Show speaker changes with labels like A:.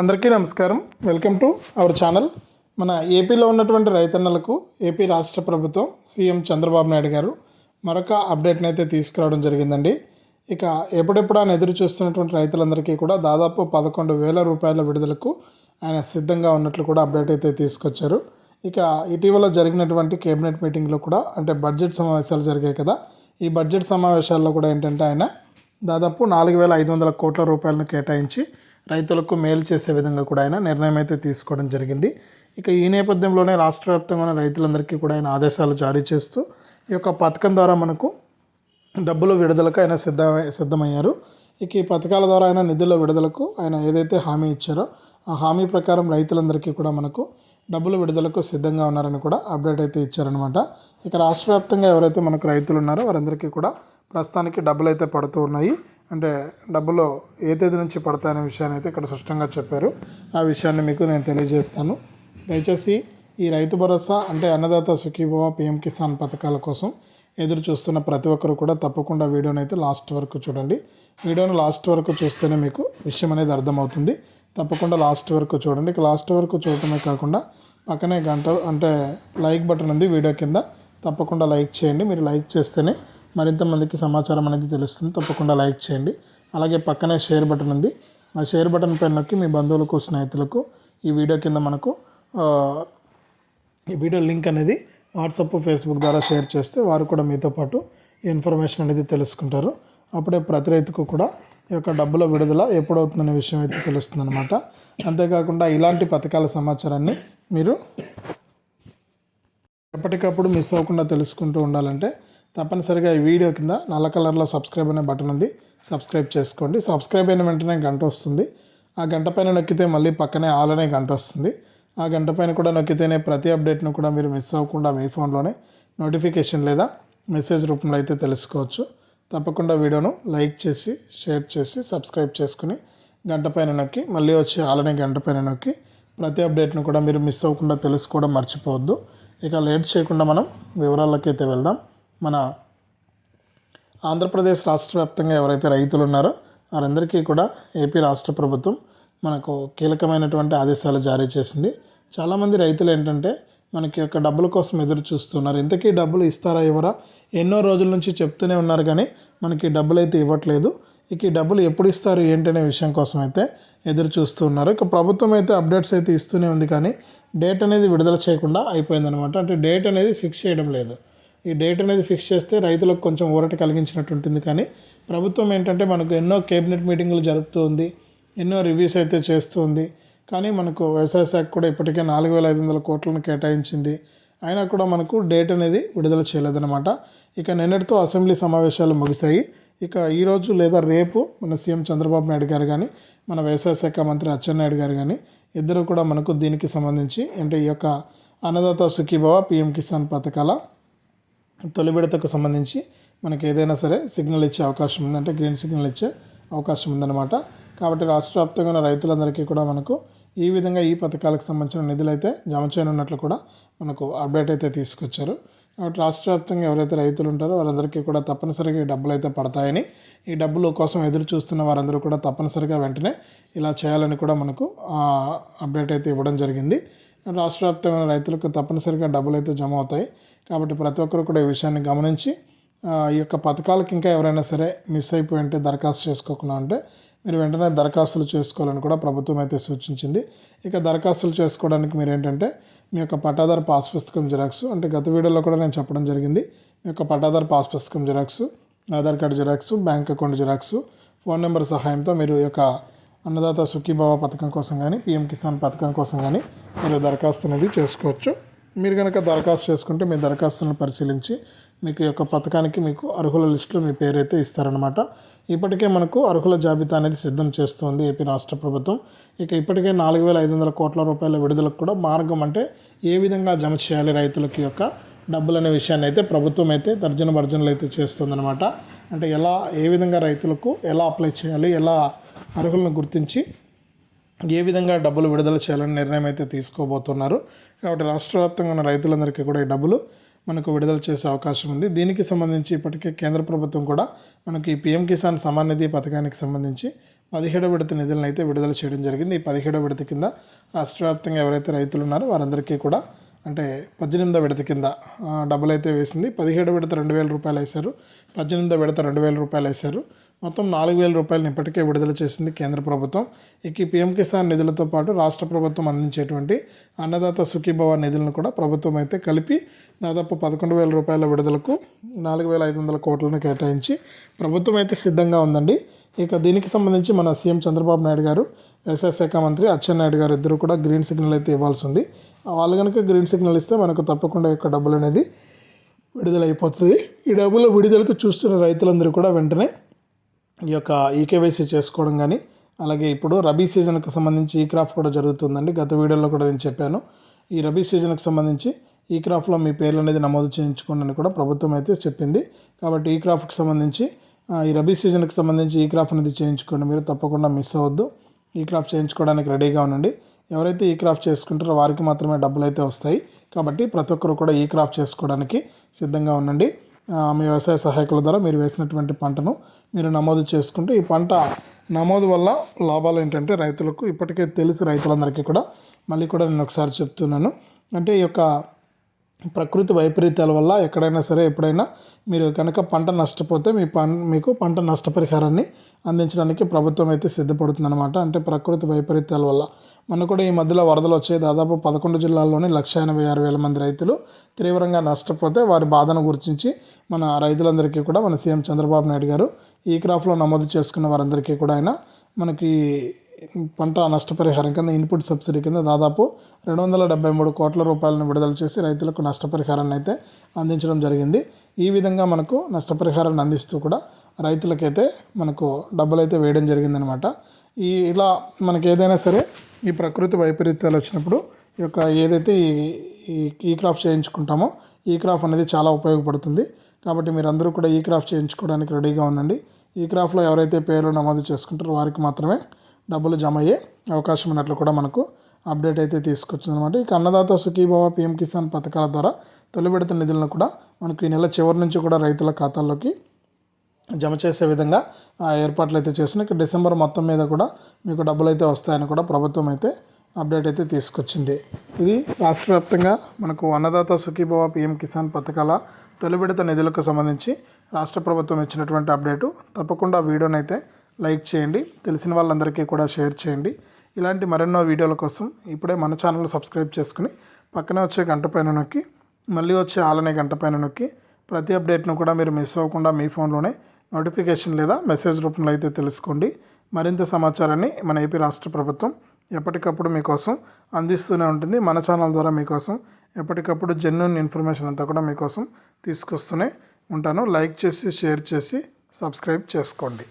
A: అందరికీ నమస్కారం. Welcome to our channel మన ఏపీలో ఉన్నటువంటి రైతన్నలకు ఏపీ రాష్ట్ర ప్రభుత్వం సీఎం చంద్రబాబు నాయుడు గారు మరొక అప్డేట్ని అయితే తీసుకురావడం జరిగిందండి. ఇక ఎప్పుడెప్పుడు ఆయన ఎదురు చూస్తున్నటువంటి రైతులందరికీ కూడా దాదాపు పదకొండు వేల రూపాయల విడుదలకు ఆయన సిద్ధంగా ఉన్నట్లు కూడా అప్డేట్ అయితే తీసుకొచ్చారు. ఇక ఇటీవల జరిగినటువంటి కేబినెట్ మీటింగ్లో కూడా అంటే బడ్జెట్ సమావేశాలు జరిగాయి కదా. ఈ బడ్జెట్ సమావేశాల్లో కూడా ఏంటంటే ఆయన దాదాపు నాలుగు వేల ఐదు వందల కోట్ల రూపాయలను కేటాయించి రైతులకు మేలు చేసే విధంగా కూడా ఆయన నిర్ణయం అయితే తీసుకోవడం జరిగింది. ఇక ఈ నేపథ్యంలోనే రాష్ట్ర వ్యాప్తంగా రైతులందరికీ కూడా ఆయన ఆదేశాలు జారీ చేస్తూ ఈ యొక్క పథకం ద్వారా మనకు డబ్బులు విడుదలకు ఆయన సిద్ధ సిద్ధమయ్యారు. ఇక ఈ పథకాల ద్వారా ఆయన నిధుల విడుదలకు ఆయన ఏదైతే హామీ ఇచ్చారో ఆ హామీ ప్రకారం రైతులందరికీ కూడా మనకు డబ్బులు విడుదలకు సిద్ధంగా ఉన్నారని కూడా అప్డేట్ అయితే ఇచ్చారనమాట ఇక రాష్ట్ర వ్యాప్తంగా ఎవరైతే మనకు రైతులు ఉన్నారో వారందరికీ కూడా ప్రస్తుతానికి డబ్బులు అయితే పడుతూ ఉన్నాయి. అంటే డబ్బులు ఏ తేదీ నుంచి పడతాయనే విషయాన్ని అయితే ఇక్కడ స్పష్టంగా చెప్పారు. ఆ విషయాన్ని మీకు నేను తెలియజేస్తాను. దయచేసి ఈ రైతు భరోసా అంటే అన్నదాత సుఖీభవ పిఎం కిసాన్ పథకాల కోసం ఎదురు చూస్తున్న ప్రతి ఒక్కరు కూడా తప్పకుండా వీడియోని అయితే లాస్ట్ వరకు చూడండి. వీడియోను లాస్ట్ వరకు చూస్తేనే మీకు విషయం అనేది అర్థమవుతుంది. తప్పకుండా లాస్ట్ వరకు చూడండి. ఇక లాస్ట్ వరకు చూడటమే కాకుండా పక్కనే గంట అంటే లైక్ బటన్ ఉంది వీడియో కింద. తప్పకుండా లైక్ చేయండి. మీరు లైక్ చేస్తేనే మరింత మందికి సమాచారం అనేది తెలుస్తుంది. తప్పకుండా లైక్ చేయండి. అలాగే పక్కనే షేర్ బటన్ ఉంది. ఆ షేర్ బటన్ పైన నొక్కి మీ బంధువులకు స్నేహితులకు ఈ వీడియో కింద మనకు ఈ వీడియో లింక్ అనేది వాట్సాప్ ఫేస్బుక్ ద్వారా షేర్ చేస్తే వారు కూడా మీతో పాటు ఇన్ఫర్మేషన్ అనేది తెలుసుకుంటారు. అప్పుడే ప్రతి రైతుకు కూడా ఈ యొక్క డబ్బుల విడుదల ఎప్పుడవుతుందనే విషయం అయితే తెలుస్తుంది అనమాట అంతేకాకుండా ఇలాంటి పథకాల సమాచారాన్ని మీరు ఎప్పటికప్పుడు మిస్ అవ్వకుండా తెలుసుకుంటూ ఉండాలంటే తప్పనిసరిగా ఈ వీడియో కింద నల్ల కలర్లో సబ్స్క్రైబ్ అనే బటన్ ఉంది. సబ్స్క్రైబ్ చేసుకోండి. సబ్స్క్రైబ్ అయిన వెంటనే గంట వస్తుంది. ఆ గంట పైన నొక్కితే మళ్ళీ పక్కనే ఆల్ అనే గంట వస్తుంది. ఆ గంట పైన కూడా నొక్కితేనే ప్రతి అప్డేట్ను కూడా మీరు మిస్ అవ్వకుండా మీ ఫోన్లోనే నోటిఫికేషన్ లేదా మెసేజ్ రూపంలో అయితే తెలుసుకోవచ్చు. తప్పకుండా వీడియోను లైక్ చేసి షేర్ చేసి సబ్స్క్రైబ్ చేసుకుని గంట పైన నొక్కి మళ్ళీ వచ్చి ఆలనే గంట పైన నొక్కి ప్రతి అప్డేట్ను కూడా మీరు మిస్ అవ్వకుండా తెలుసుకోవడం మర్చిపోవద్దు. ఇక లేట్ చేయకుండా మనం వివరాలకైతే అయితే వెళ్దాం. మన ఆంధ్రప్రదేశ్ రాష్ట్ర వ్యాప్తంగా ఎవరైతే రైతులు ఉన్నారో వారందరికీ కూడా ఏపీ రాష్ట్ర ప్రభుత్వం మనకు కీలకమైనటువంటి ఆదేశాలు జారీ చేసింది. చాలామంది రైతులు ఏంటంటే మనకి యొక్క డబ్బుల కోసం ఎదురు చూస్తున్నారు. ఇంతకీ డబ్బులు ఇస్తారా ఇవ్వరా? ఎన్నో రోజుల నుంచి చెప్తూనే ఉన్నారు కానీ మనకి డబ్బులు అయితే ఇవ్వట్లేదు. ఇక ఈ డబ్బులు ఎప్పుడు ఇస్తారు ఏంటనే విషయం కోసం అయితే ఎదురు చూస్తూ ఉన్నారు. ఇక ప్రభుత్వం అయితే అప్డేట్స్ అయితే ఇస్తూనే ఉంది కానీ డేట్ అనేది విడుదల చేయకుండా అయిపోయిందనమాట అంటే డేట్ అనేది ఫిక్స్ చేయడం లేదు. ఈ డేట్ అనేది ఫిక్స్ చేస్తే రైతులకు కొంచెం ఊరట కలిగించినట్టు ఉంటుంది. కానీ ప్రభుత్వం ఏంటంటే మనకు ఎన్నో కేబినెట్ మీటింగులు జరుపుతుంది ఎన్నో రివ్యూస్ అయితే చేస్తూ ఉంది కానీ మనకు వ్యవసాయ శాఖ కూడా ఇప్పటికే నాలుగు వేల ఐదు వందల కోట్లను కేటాయించింది. అయినా కూడా మనకు డేట్ అనేది విడుదల చేయలేదన్నమాట. ఇక నిన్నటితో అసెంబ్లీ సమావేశాలు ముగిశాయి. ఇక ఈరోజు లేదా రేపు మన సీఎం చంద్రబాబు నాయుడు గారు కానీ మన వ్యవసాయ శాఖ మంత్రి అచ్చెన్నాయుడు గారు కానీ ఇద్దరు కూడా మనకు దీనికి సంబంధించి అంటే ఈ యొక్క అన్నదాత సుఖీభవ పిఎం కిసాన్ పథకాల తొలి విడతకు సంబంధించి మనకి ఏదైనా సరే సిగ్నల్ ఇచ్చే అవకాశం ఉంది అంటే గ్రీన్ సిగ్నల్ ఇచ్చే అవకాశం ఉందన్నమాట. కాబట్టి రాష్ట్ర వ్యాప్తంగా ఉన్న రైతులందరికీ కూడా మనకు ఈ విధంగా ఈ పథకాలకు సంబంధించిన నిధులు అయితే జమ చేయనున్నట్లు కూడా మనకు అప్డేట్ అయితే తీసుకొచ్చారు. కాబట్టి రాష్ట్ర వ్యాప్తంగా ఎవరైతే రైతులు ఉంటారో వారందరికీ కూడా తప్పనిసరిగా ఈ డబ్బులు అయితే పడతాయని ఈ డబ్బులు కోసం ఎదురు చూస్తున్న వారందరూ కూడా తప్పనిసరిగా వెంటనే ఇలా చేయాలని కూడా మనకు అప్డేట్ అయితే ఇవ్వడం జరిగింది. రాష్ట్ర వ్యాప్తంగా ఉన్న రైతులకు తప్పనిసరిగా డబ్బులు అయితే జమ అవుతాయి. కాబట్టి ప్రతి ఒక్కరు కూడా ఈ విషయాన్ని గమనించి ఈ యొక్క పథకాలకు ఇంకా ఎవరైనా సరే మిస్ అయిపోయి ఉంటే దరఖాస్తు చేసుకోకుండా ఉంటే మీరు వెంటనే దరఖాస్తులు చేసుకోవాలని కూడా ప్రభుత్వం అయితే సూచించింది. ఇక దరఖాస్తులు చేసుకోవడానికి మీరు ఏంటంటే మీ యొక్క పట్టాదారు పాస్ పుస్తకం జిరాక్స్ అంటే గత వీడియోలో కూడా నేను చెప్పడం జరిగింది. మీ యొక్క పట్టాదారు పాస్ పుస్తకం xerox Aadhaar card xerox bank account xerox phone number సహాయంతో మీరు ఈ యొక్క అన్నదాత సుఖీభావ పథకం కోసం కానీ పిఎం కిసాన్ పథకం కోసం కానీ మీరు దరఖాస్తు అనేది చేసుకోవచ్చు. మీరు కనుక దరఖాస్తు చేసుకుంటే మీ దరఖాస్తులను పరిశీలించి మీకు యొక్క పథకానికి మీకు అర్హుల లిస్టులో మీ పేరు అయితే ఇస్తారనమాట ఇప్పటికే మనకు అర్హుల జాబితా అనేది సిద్ధం చేస్తోంది ఏపీ రాష్ట్ర ప్రభుత్వం. ఇక ఇప్పటికే నాలుగు వేల ఐదు వందల కోట్ల రూపాయల విడుదలకు కూడా మార్గం అంటే ఏ విధంగా జమ చేయాలి రైతులకి యొక్క డబ్బులు అనే విషయాన్ని అయితే ప్రభుత్వం అయితే తర్జన భర్జనలు అయితే చేస్తుందన్నమాట. అంటే ఎలా ఏ విధంగా రైతులకు ఎలా అప్లై చేయాలి ఎలా అర్హులను గుర్తించి ఏ విధంగా డబ్బులు విడుదల చేయాలని నిర్ణయం అయితే తీసుకోబోతున్నారు. కాబట్టి రాష్ట్ర వ్యాప్తంగా ఉన్న రైతులందరికీ కూడా ఈ డబ్బులు మనకు విడుదల చేసే అవకాశం ఉంది. దీనికి సంబంధించి ఇప్పటికే కేంద్ర ప్రభుత్వం కూడా మనకి ఈ పిఎం కిసాన్ సమాన్ నిధి పథకానికి సంబంధించి పదిహేడో విడత నిధులను అయితే విడుదల చేయడం జరిగింది. ఈ పదిహేడో విడత కింద రాష్ట్ర వ్యాప్తంగా ఎవరైతే రైతులు ఉన్నారో వారందరికీ కూడా అంటే పద్దెనిమిదో విడత కింద డబ్బులు అయితే వేసింది. పదిహేడో విడత రెండు వేల రూపాయలు వేశారు. పద్దెనిమిదో విడత రెండు వేల రూపాయలు వేశారు. మొత్తం నాలుగు వేల రూపాయలను ఇప్పటికే విడుదల చేసింది కేంద్ర ప్రభుత్వం. ఇక ఈ పీఎం కిసాన్ నిధులతో పాటు రాష్ట్ర ప్రభుత్వం అందించేటువంటి అన్నదాత సుఖీభవ నిధులను కూడా ప్రభుత్వం అయితే కలిపి దాదాపు పదకొండు వేల రూపాయల విడుదలకు నాలుగు వేల ఐదు వందల కోట్లను కేటాయించి ప్రభుత్వం అయితే సిద్ధంగా ఉందండి. ఇక దీనికి సంబంధించి మన సీఎం చంద్రబాబు నాయుడు గారు వ్యవసాయ శాఖ మంత్రి అచ్చెన్నాయుడు గారు ఇద్దరు కూడా గ్రీన్ సిగ్నల్ అయితే ఇవ్వాల్సి ఉంది. వాళ్ళు కనుక గ్రీన్ సిగ్నల్ ఇస్తే మనకు తప్పకుండా యొక్క డబ్బులు అనేది విడుదల అయిపోతుంది ఈ డబ్బుల విడుదలకు చూస్తున్న రైతులందరూ కూడా వెంటనే ఈ యొక్క ఈకేవైసీ చేసుకోవడం కానీ అలాగే ఇప్పుడు రబీ సీజన్కి సంబంధించి ఈ క్రాఫ్ కూడా జరుగుతుందండి. గత వీడియోలో కూడా నేను చెప్పాను. ఈ రబీ సీజన్కి సంబంధించి ఈ క్రాఫ్లో మీ పేర్లు అనేది నమోదు చేయించుకోండి అని కూడా ప్రభుత్వం అయితే చెప్పింది. కాబట్టి ఈ క్రాఫ్కి సంబంధించి ఈ రబీ సీజన్కి సంబంధించి ఈ క్రాఫ్ అనేది చేయించుకోండి. మీరు తప్పకుండా మిస్ అవ్వద్దు. ఈ క్రాఫ్ చేయించుకోవడానికి రెడీగా ఉండండి. ఎవరైతే ఈ క్రాఫ్ చేసుకుంటారో వారికి మాత్రమే డబ్బులు అయితే వస్తాయి. కాబట్టి ప్రతి ఒక్కరు కూడా ఈ క్రాఫ్ చేసుకోవడానికి సిద్ధంగా ఉండండి. మీ వ్యవసాయ సహాయకుల ద్వారా మీరు వేసినటువంటి పంటను మీరు నమోదు చేసుకుంటే ఈ పంట నమోదు వల్ల లాభాలు ఏంటంటే రైతులకు ఇప్పటికే తెలుసు రైతులందరికీ కూడా. మళ్ళీ కూడా నేను ఒకసారి చెప్తున్నాను. అంటే ఈ యొక్క ప్రకృతి వైపరీత్యాల వల్ల ఎక్కడైనా సరే ఎప్పుడైనా మీరు కనుక పంట నష్టపోతే మీ పం మీకు పంట నష్టపరిహారాన్ని అందించడానికి ప్రభుత్వం అయితే సిద్ధపడుతుందన్నమాట. అంటే ప్రకృతి వైపరీత్యాల వల్ల. మన కూడా ఈ మధ్యలో వరదలు వచ్చాయి. దాదాపు పదకొండు జిల్లాల్లోని లక్ష ఎనభై ఆరు వేల మంది రైతులు తీవ్రంగా నష్టపోతే వారి బాధను గుర్తించి మన రైతులందరికీ కూడా మన సీఎం చంద్రబాబు నాయుడు గారు ఈ క్రాప్లో నమోదు చేసుకున్న వారందరికీ కూడా ఆయన మనకి పంట నష్టపరిహారం కింద ఇన్పుట్ సబ్సిడీ కింద దాదాపు రెండు వందల డెబ్బై మూడు కోట్ల రూపాయలను విడుదల చేసి రైతులకు నష్టపరిహారాన్ని అయితే అందించడం జరిగింది. ఈ విధంగా మనకు నష్టపరిహారాన్ని అందిస్తూ కూడా రైతులకైతే మనకు డబ్బులు అయితే వేయడం జరిగిందనమాట. ఈ ఇలా మనకి ఏదైనా సరే ఈ ప్రకృతి వైపరీత్యాలు వచ్చినప్పుడు ఈ యొక్క ఏదైతే ఈ ఈ- క్రాఫ్ట్ చేయించుకుంటామో ఈ క్రాఫ్ అనేది చాలా ఉపయోగపడుతుంది. కాబట్టి మీరందరూ కూడా ఈ క్రాఫ్ట్ చేయించుకోవడానికి రెడీగా ఉండండి. ఈ క్రాఫ్ట్లో ఎవరైతే పేర్లు నమోదు చేసుకుంటారో వారికి మాత్రమే డబ్బులు జమ అయ్యే అవకాశం ఉన్నట్లు కూడా మనకు అప్డేట్ అయితే తీసుకొచ్చిందనమాట ఇక అన్నదాత సుఖీభావ పిఎం కిసాన్ పథకాల ద్వారా తొలి విడత నిధులను కూడా మనకు ఈ నెల చివరి నుంచి కూడా రైతుల ఖాతాల్లోకి జమ చేసే విధంగా ఆ ఏర్పాట్లు అయితే చేసిన డిసెంబర్ మొత్తం మీద కూడా మీకు డబ్బులు అయితే వస్తాయని కూడా ప్రభుత్వం అయితే అప్డేట్ అయితే తీసుకొచ్చింది. ఇది రాష్ట్ర వ్యాప్తంగా మనకు అన్నదాత సుఖీభవ పిఎం కిసాన్ పథకాల తొలి విడత నిధులకు సంబంధించి రాష్ట్ర ప్రభుత్వం ఇచ్చినటువంటి అప్డేటు. తప్పకుండా వీడియోనైతే అయితే లైక్ చేయండి తెలిసిన వాళ్ళందరికీ కూడా షేర్ చేయండి. ఇలాంటి మరెన్నో వీడియోల కోసం ఇప్పుడే మన ఛానల్ సబ్స్క్రైబ్ చేసుకుని పక్కనే వచ్చే గంట పైన నొక్కి మళ్ళీ వచ్చే ఆలనే గంట పైన నొక్కి ప్రతి అప్డేట్ను కూడా మీరు మిస్ అవ్వకుండా మీ ఫోన్లోనే నోటిఫికేషన్ లేదా మెసేజ్ రూపంలో అయితే తెలుసుకోండి. మరింత సమాచారాన్ని మన ఏపీ రాష్ట్ర ప్రభుత్వం ఎప్పటికప్పుడు మీకోసం అందిస్తూనే ఉంటుంది. మన ఛానల్ ద్వారా మీకోసం ఎప్పటికప్పుడు జెన్యున్ ఇన్ఫర్మేషన్ అంతా కూడా మీకోసం తీసుకొస్తూనే ఉంటాను. లైక్ చేసి షేర్ చేసి సబ్స్క్రైబ్ చేసుకోండి.